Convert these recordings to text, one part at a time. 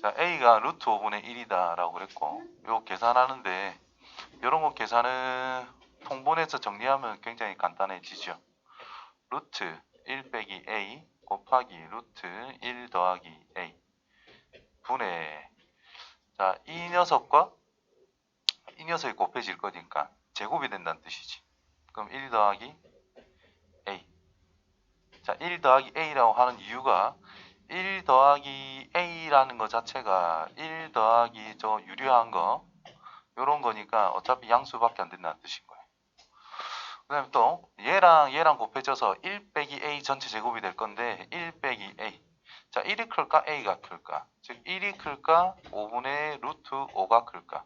자, a가 루트 5분의 1이다 라고 그랬고 요 계산하는데 이런 거 계산은 통분해서 정리하면 굉장히 간단해지죠. 루트 1 빼기 a 곱하기 루트 1 더하기 a 분의 자, 이 녀석과 이 녀석이 곱해질 거니까 제곱이 된다는 뜻이지. 그럼 1 더하기 a. 자, 1 더하기 a라고 하는 이유가 1 더하기 a라는 것 자체가 1 더하기 저 유리한 거 요런 거니까 어차피 양수밖에 안 된다는 뜻인 거예요. 그 다음에 또 얘랑 얘랑 곱해져서 1 빼기 a 전체 제곱이 될 건데 1 빼기 a. 자 1이 클까? A가 클까? 즉 1이 클까? 5분의 루트 5가 클까?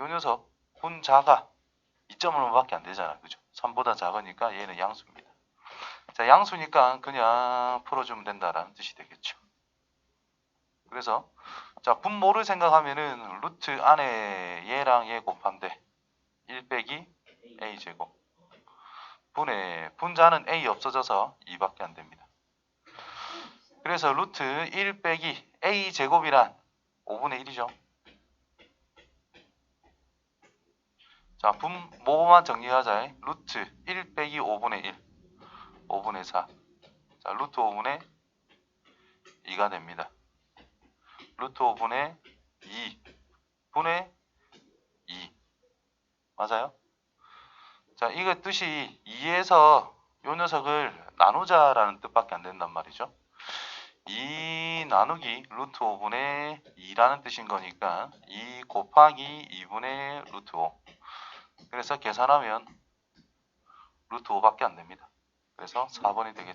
요 녀석 분자가 2점 얼마밖에 안 되잖아. 그죠? 3보다 작으니까 얘는 양수입니다. 자 양수니까 그냥 풀어주면 된다라는 뜻이 되겠죠 그래서 자 분모를 생각하면은 루트 안에 얘랑 얘 곱한데 1 빼기 a 제곱 분의 분자는 a 없어져서 2밖에 안 됩니다. 그래서 루트 1 빼기 a 제곱이란 5분의 1이죠. 자 분모만 정리하자. 루트 1 빼기 5분의 1 5분의 4 자, 루트 5분의 2가 됩니다. 루트 5분의 2 분의 2 맞아요? 자, 이거 뜻이 2에서 요 녀석을 나누자라는 뜻밖에 안 된단 말이죠. 2 나누기 루트 5분의 2라는 뜻인 거니까 2 곱하기 2분의 루트 5 그래서 계산하면 루트 5밖에 안 됩니다. 그래서 4번이 되겠죠.